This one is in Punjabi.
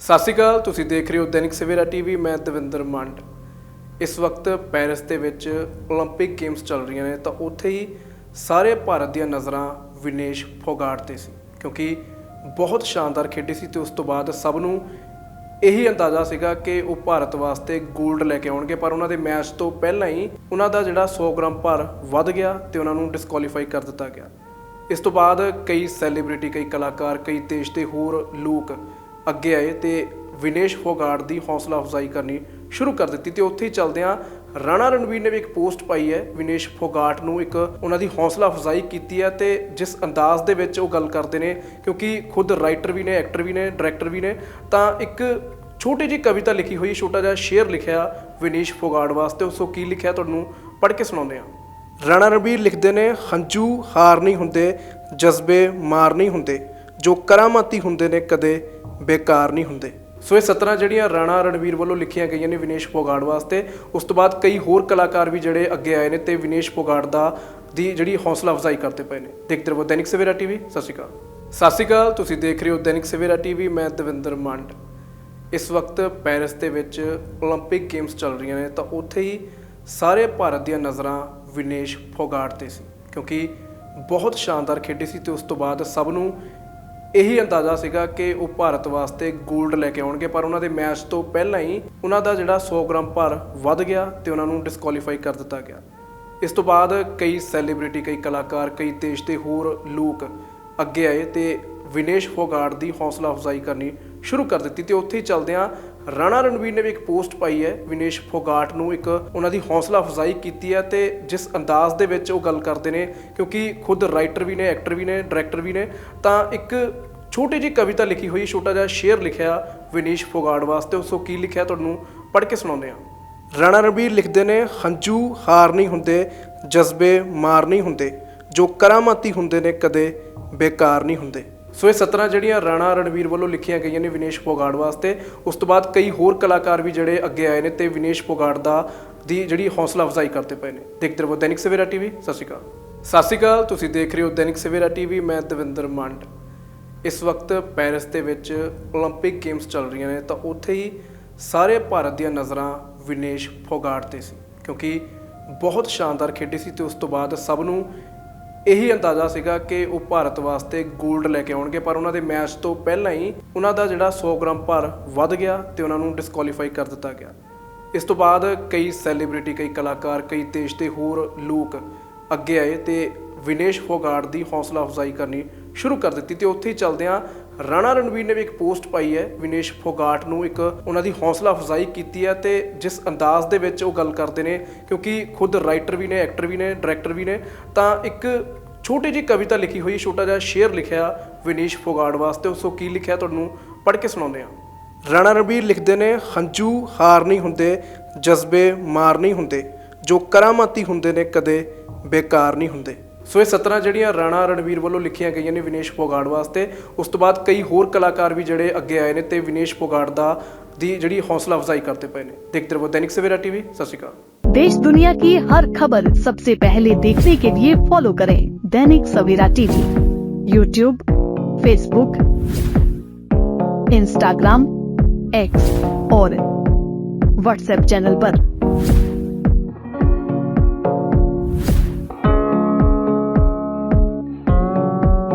ਸਤਿ ਸ਼੍ਰੀ ਅਕਾਲ, ਤੁਸੀਂ ਦੇਖ ਰਹੇ ਹੋ ਦੈਨਿਕ ਸਵੇਰਾ ਟੀਵੀ, ਮੈਂ ਦਵਿੰਦਰ ਮੰਡ। ਇਸ ਵਕਤ ਪੈਰਿਸ ਦੇ ਵਿੱਚ 올림픽 ਗੇਮਸ ਚੱਲ ਰਹੀਆਂ ਨੇ, ਤਾਂ ਉੱਥੇ ਹੀ ਸਾਰੇ ਭਾਰਤ ਦੀਆਂ ਨਜ਼ਰਾਂ ਵਿਨੇਸ਼ ਫੋਗਾਟ ਤੇ ਸੀ, ਕਿਉਂਕਿ ਬਹੁਤ ਸ਼ਾਨਦਾਰ ਖੇਡੀ ਸੀ ਤੇ ਉਸ ਤੋਂ ਬਾਅਦ ਸਭ ਨੂੰ ਇਹੀ ਅੰਦਾਜ਼ਾ ਸੀਗਾ ਕਿ ਉਹ ਭਾਰਤ ਵਾਸਤੇ 골ਡ ਲੈ ਕੇ ਆਉਣਗੇ, ਪਰ ਉਹਨਾਂ ਦੇ ਮੈਚ ਤੋਂ ਪਹਿਲਾਂ ਹੀ ਉਹਨਾਂ ਦਾ ਜਿਹੜਾ 100 ਗ੍ਰਾਮ ਭਾਰ ਵੱਧ ਗਿਆ ਤੇ ਉਹਨਾਂ ਨੂੰ ਡਿਸਕੁਆਲੀਫਾਈ ਕਰ ਦਿੱਤਾ ਗਿਆ। ਇਸ ਤੋਂ ਬਾਅਦ ਕਈ ਸੈਲੀਬ੍ਰਿਟੀ ਕਈ ਕਲਾਕਾਰ, ਕਈ ਦੇਸ਼ ਦੇ ਹੋਰ ਲੋਕ ਅੱਗੇ ਆਏ ਤੇ ਵਿਨੇਸ਼ ਫੋਗਾਟ ਦੀ ਹੌਸਲਾ ਅਫਜ਼ਾਈ ਕਰਨੀ ਸ਼ੁਰੂ ਕਰ ਦਿੱਤੀ ਤੇ ਉੱਥੇ ਹੀ ਚੱਲਦਿਆਂ ਰਾਣਾ ਰਣਵੀਰ ਨੇ ਵੀ ਇੱਕ ਪੋਸਟ ਪਾਈ ਹੈ। ਵਿਨੇਸ਼ ਫੋਗਾਟ ਨੂੰ ਇੱਕ ਉਹਨਾਂ ਦੀ ਹੌਸਲਾ ਅਫਜ਼ਾਈ ਕੀਤੀ ਹੈ ਤੇ ਜਿਸ ਅੰਦਾਜ਼ ਦੇ ਵਿੱਚ ਉਹ ਗੱਲ ਕਰਦੇ ਨੇ, ਕਿਉਂਕਿ ਖੁਦ ਰਾਈਟਰ ਵੀ ਨੇ, ਐਕਟਰ ਵੀ ਨੇ, ਡਾਇਰੈਕਟਰ ਵੀ ਨੇ, ਤਾਂ ਇੱਕ ਛੋਟੀ ਜਿਹੀ ਕਵਿਤਾ ਲਿਖੀ ਹੋਈ, ਛੋਟਾ ਜਿਹਾ ਸ਼ੇਅਰ ਲਿਖਿਆ ਵਿਨੇਸ਼ ਫੋਗਾਟ ਵਾਸਤੇ। ਉਸ ਤੋਂ ਕੀ ਲਿਖਿਆ ਤੁਹਾਨੂੰ ਪੜ੍ਹ ਕੇ ਸੁਣਾਉਂਦੇ ਹਾਂ। ਰਾਣਾ ਰਣਬੀਰ ਲਿਖਦੇ ਨੇ, ਹੰਝੂ ਹਾਰ ਨਹੀਂ ਹੁੰਦੇ, ਜਜ਼ਬੇ ਮਾਰ ਨਹੀਂ ਹੁੰਦੇ, ਜੋ ਕਰਾਮਾਤੀ ਹੁੰਦੇ ਨੇ ਕਦੇ ਬੇਕਾਰ ਨਹੀਂ ਹੁੰਦੇ ਸੋ ਇਹ 17 ਜਿਹੜੀਆਂ ਰਾਣਾ ਰਣਵੀਰ ਵੱਲੋਂ ਲਿਖੀਆਂ ਗਈਆਂ ਨੇ ਵਿਨੇਸ਼ ਫੋਗਾਟ ਵਾਸਤੇ ਉਸ ਤੋਂ ਬਾਅਦ ਕਈ ਹੋਰ ਕਲਾਕਾਰ ਵੀ ਜਿਹੜੇ ਅੱਗੇ ਆਏ ਨੇ ਤੇ ਵਿਨੇਸ਼ ਫੋਗਾਟ ਦਾ ਦੀ ਜਿਹੜੀ ਹੌਸਲਾ ਅਫਜ਼ਾਈ ਕਰਦੇ ਪਏ ਨੇ ਦੇਖਦੇ ਰਹੋ ਦੈਨਿਕ ਸਵੇਰਾ ਟੀਵੀ ਸਤਿ ਸ਼੍ਰੀ ਅਕਾਲ ਸਤਿ ਸ਼੍ਰੀ ਅਕਾਲ ਤੁਸੀਂ ਦੇਖ ਰਹੇ ਹੋ ਦੈਨਿਕ ਸਵੇਰਾ ਟੀਵੀ ਮੈਂ ਦਵਿੰਦਰ ਮੰਡ ਇਸ ਵਕਤ ਪੈਰਿਸ ਦੇ ਵਿੱਚ 올림픽 ਗੇਮਸ ਚੱਲ ਰਹੀਆਂ ਨੇ ਤਾਂ ਉੱਥੇ ਹੀ ਸਾਰੇ ਭਾਰਤ ਦੀਆਂ ਨਜ਼ਰਾਂ ਵਿਨੇਸ਼ ਫੋਗਾਟ ਤੇ ਸੀ ਕਿਉਂਕਿ ਬਹੁਤ ਸ਼ਾਨਦਾਰ ਖੇਡੀ ਸੀ ਤੇ ਉਸ ਤੋਂ ਬਾਅਦ ਸਭ ਨੂੰ ਇਹੀ ਅੰਦਾਜ਼ਾ ਸੀਗਾ ਕਿ ਉਹ ਭਾਰਤ ਵਾਸਤੇ 골ਡ ਲੈ ਕੇ ਆਉਣਗੇ, ਪਰ ਉਹਨਾਂ ਦੇ ਮੈਚ ਤੋਂ ਪਹਿਲਾਂ ਹੀ ਉਹਨਾਂ ਦਾ ਜਿਹੜਾ 100 ਗ੍ਰਾਮ ਭਾਰ ਵੱਧ ਗਿਆ ਤੇ ਉਹਨਾਂ ਨੂੰ ਡਿਸਕੁਆਲੀਫਾਈ ਕਰ ਦਿੱਤਾ ਗਿਆ। ਇਸ ਤੋਂ ਬਾਅਦ ਕਈ ਸੈਲੀਬ੍ਰਿਟੀ ਕਈ ਕਲਾਕਾਰ, ਕਈ ਦੇਸ਼ ਦੇ ਹੋਰ ਲੋਕ ਅੱਗੇ ਆਏ ਤੇ ਵਿਨੇਸ਼ ਫੋਗਾਟ ਦੀ ਹੌਸਲਾ ਅਫਜ਼ਾਈ ਕਰਨੀ ਸ਼ੁਰੂ ਕਰ ਦਿੱਤੀ ਤੇ ਉੱਥੇ ਹੀ ਚੱਲਦਿਆਂ ਰਾਣਾ ਰਣਵੀਰ ਨੇ ਵੀ ਇੱਕ ਪੋਸਟ ਪਾਈ ਹੈ, ਵਿਨੇਸ਼ ਫੋਗਾਟ ਨੂੰ ਇੱਕ ਉਹਨਾਂ ਦੀ ਹੌਸਲਾ ਅਫਜ਼ਾਈ ਕੀਤੀ ਹੈ ਤੇ ਜਿਸ ਅੰਦਾਜ਼ ਦੇ ਵਿੱਚ ਉਹ ਗੱਲ ਕਰਦੇ ਨੇ, ਕਿਉਂਕਿ ਖੁਦ ਰਾਈਟਰ ਵੀ ਨੇ ਐਕਟਰ ਵੀ ਨੇ ਡਾਇਰੈਕਟਰ ਵੀ ਨੇ, ਤਾਂ ਇੱਕ ਛੋਟੀ ਜਿਹੀ ਕਵਿਤਾ ਲਿਖੀ ਹੋਈ, ਛੋਟਾ ਜਿਹਾ ਸ਼ੇਅਰ ਲਿਖਿਆ ਵਿਨੇਸ਼ ਫੋਗਾਟ ਵਾਸਤੇ, ਉਸ ਤੋਂ ਕੀ ਲਿਖਿਆ ਤੁਹਾਨੂੰ ਪੜ੍ਹ ਕੇ ਸੁਣਾਉਂਦੇ ਹਾਂ। ਰਾਣਾ ਰਣਬੀਰ ਲਿਖਦੇ ਨੇ, ਹੰਝੂ ਹਾਰ ਨਹੀਂ ਹੁੰਦੇ, ਜਜ਼ਬੇ ਮਾਰ ਨਹੀਂ ਹੁੰਦੇ, ਜੋ ਕਰਾਮਾਤੀ ਹੁੰਦੇ ਨੇ ਕਦੇ ਬੇਕਾਰ ਨਹੀਂ ਹੁੰਦੇ। ਸੋ ਇਹ 17 ਜਿਹੜੀਆਂ ਰਾਣਾ ਰਣਵੀਰ ਵੱਲੋਂ ਲਿਖੀਆਂ ਗਈਆਂ ਨੇ ਵਿਨੇਸ਼ ਫੋਗਾਟ ਵਾਸਤੇ ਉਸ ਤੋਂ ਬਾਅਦ ਕਈ ਹੋਰ ਕਲਾਕਾਰ ਵੀ ਜਿਹੜੇ ਅੱਗੇ ਆਏ ਨੇ ਤੇ ਵਿਨੇਸ਼ ਫੋਗਾਟ ਦਾ ਦੀ ਜਿਹੜੀ ਹੌਸਲਾ ਅਫਜ਼ਾਈ ਕਰਦੇ ਪਏ ਨੇ ਦੇਖਦੇ ਰਹੋ ਦੈਨਿਕ ਸਵੇਰਾ ਟੀਵੀ ਸਤਿ ਸ਼੍ਰੀ ਅਕਾਲ ਸਤਿ ਸ਼੍ਰੀ ਅਕਾਲ ਤੁਸੀਂ ਦੇਖ ਰਹੇ ਹੋ ਦੈਨਿਕ ਸਵੇਰਾ ਟੀਵੀ ਮੈਂ ਦਵਿੰਦਰ ਮੰਡ ਇਸ ਵਕਤ ਪੈਰਿਸ ਦੇ ਵਿੱਚ 올림픽 ਗੇਮਸ ਚੱਲ ਰਹੀਆਂ ਨੇ ਤਾਂ ਉੱਥੇ ਹੀ ਸਾਰੇ ਭਾਰਤ ਦੀਆਂ ਨਜ਼ਰਾਂ ਵਿਨੇਸ਼ ਫੋਗਾਟ ਤੇ ਸੀ ਕਿਉਂਕਿ ਬਹੁਤ ਸ਼ਾਨਦਾਰ ਖੇਡੀ ਸੀ ਤੇ ਉਸ ਤੋਂ ਬਾਅਦ ਸਭ ਨੂੰ ਇਹੀ ਅੰਦਾਜ਼ਾ ਸੀਗਾ ਕਿ ਉਹ ਭਾਰਤ ਵਾਸਤੇ 골ਡ ਲੈ ਕੇ ਆਉਣਗੇ, ਪਰ ਉਹਨਾਂ ਦੇ ਮੈਚ ਤੋਂ ਪਹਿਲਾਂ ਹੀ ਉਹਨਾਂ ਦਾ ਜਿਹੜਾ 100 ਗ੍ਰਾਮ ਭਾਰ ਵੱਧ ਗਿਆ ਤੇ ਉਹਨਾਂ ਨੂੰ ਡਿਸਕੁਆਲੀਫਾਈ ਕਰ ਦਿੱਤਾ ਗਿਆ। ਇਸ ਤੋਂ ਬਾਅਦ ਕਈ ਸੈਲੀਬ੍ਰਿਟੀ ਕਈ ਕਲਾਕਾਰ, ਕਈ ਦੇਸ਼ ਦੇ ਹੋਰ ਲੋਕ ਅੱਗੇ ਆਏ ਤੇ ਵਿਨੇਸ਼ ਫੋਗਾਟ ਦੀ ਹੌਸਲਾ ਅਫਜ਼ਾਈ ਕਰਨੀ ਸ਼ੁਰੂ ਕਰ ਦਿੱਤੀ ਤੇ ਉੱਥੇ ਹੀ ਚੱਲਦਿਆਂ ਰਾਣਾ ਰਣਵੀਰ ਨੇ ਵੀ ਇੱਕ ਪੋਸਟ ਪਾਈ ਹੈ। ਵਿਨੇਸ਼ ਫੋਗਾਟ ਨੂੰ ਇੱਕ ਉਹਨਾਂ ਦੀ ਹੌਸਲਾ ਅਫਜ਼ਾਈ ਕੀਤੀ ਹੈ ਤੇ ਜਿਸ ਅੰਦਾਜ਼ ਦੇ ਵਿੱਚ ਉਹ ਗੱਲ ਕਰਦੇ ਨੇ, ਕਿਉਂਕਿ ਖੁਦ ਰਾਈਟਰ ਵੀ ਨੇ ਐਕਟਰ ਵੀ ਨੇ ਡਾਇਰੈਕਟਰ ਵੀ ਨੇ, ਤਾਂ ਇੱਕ ਛੋਟੀ ਜਿਹੀ ਕਵਿਤਾ ਲਿਖੀ ਹੋਈ ਛੋਟਾ ਜਿਹਾ ਸ਼ੇਅਰ ਲਿਖਿਆ ਵਿਨੇਸ਼ ਫੋਗਾਟ ਵਾਸਤੇ। ਉਸ ਕੀ ਲਿਖਿਆ ਤੁਹਾਨੂੰ ਪੜ੍ਹ ਕੇ ਸੁਣਾਉਂਦੇ ਹਾਂ। ਰਾਣਾ ਰਣਬੀਰ ਲਿਖਦੇ ਨੇ, ਹੰਝੂ ਹਾਰ ਨਹੀਂ ਹੁੰਦੇ, ਜਜ਼ਬੇ ਮਾਰ ਨਹੀਂ ਹੁੰਦੇ, ਜੋ ਕਰਾਮਾਤੀ ਹੁੰਦੇ ਨੇ ਕਦੇ ਬੇਕਾਰ ਨਹੀਂ ਹੁੰਦੇ। ਸੋ ਇਹ 17 ਜਿਹੜੀਆਂ ਰਾਣਾ ਰਣਵੀਰ ਵੱਲੋਂ ਲਿਖੀਆਂ ਗਈਆਂ ਨੇ ਵਿਨੇਸ਼ ਫੋਗਾਟ ਵਾਸਤੇ ਉਸ ਤੋਂ ਬਾਅਦ ਕਈ ਹੋਰ ਕਲਾਕਾਰ ਵੀ ਜਿਹੜੇ ਅੱਗੇ ਆਏ ਨੇ ਤੇ ਵਿਨੇਸ਼ ਫੋਗਾਟ ਦਾ ਦੀ ਜਿਹੜੀ ਹੌਸਲਾ ਅਫਜ਼ਾਈ ਕਰਦੇ ਪਏ ਨੇ ਦੇਖਦੇ ਰਹੋ ਦੈਨਿਕ ਸਵੇਰਾ ਟੀਵੀ ਸਤਿ ਸ਼੍ਰੀ ਅਕਾਲ देश दुनिया की हर खबर सबसे पहले देखने के लिए फॉलो करें Dainik Savera TV YouTube Facebook Instagram X और व्हाट्सएप चैनल पर।